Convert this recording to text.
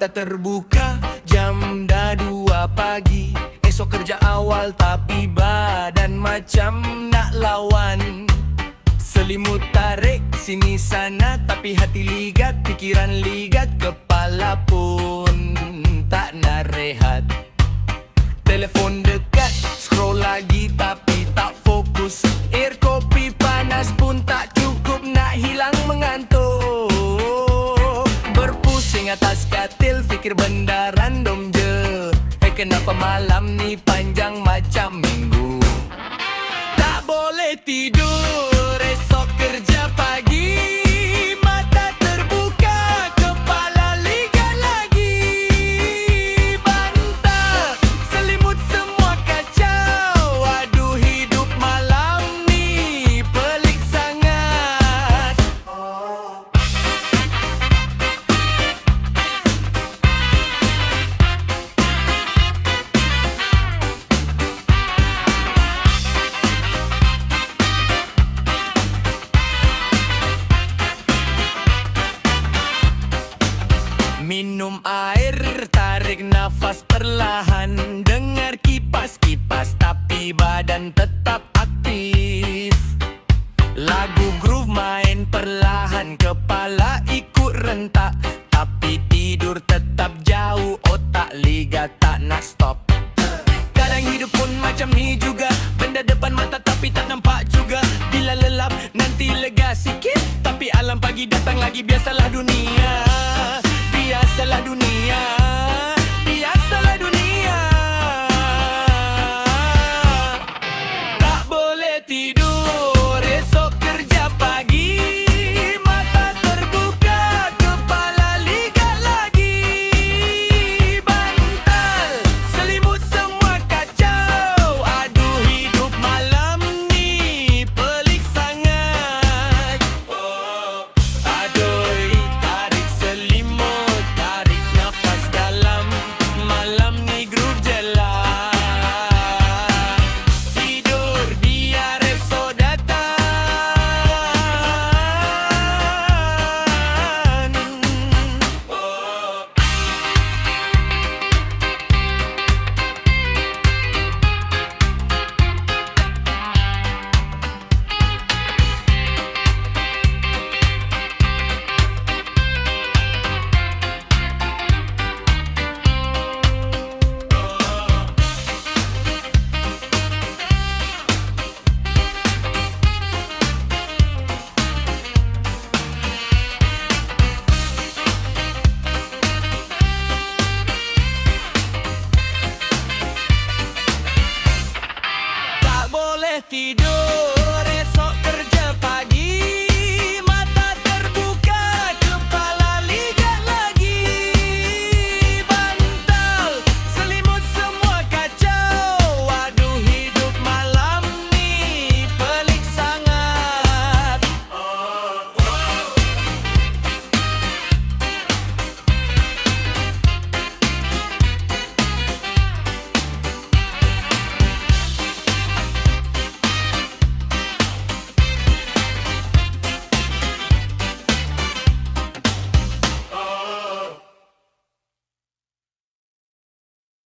Mata terbuka. Jam dah dua pagi. Esok kerja awal tapi badan macam nak lawan. Selimut tarik sini sana Tapi hati ligat, pikiran ligat Kepala pun tak nak rehat fikir benda random je. Eh kenapa malam ni panjang macam minggu? Tak boleh tidur, esok kerja Minum air, tarik nafas perlahan. Dengar kipas-kipas tapi badan tetap aktif. Lagu groove main perlahan Kepala ikut rentak. Tapi tidur tetap jauh Otak liga tak nak stop. Kadang hidup pun macam ni juga. Benda depan mata tapi tak nampak juga. Bila lelap nanti lega sikit. Tapi alam pagi datang lagi biasalah dunia Biasalah dunia tidur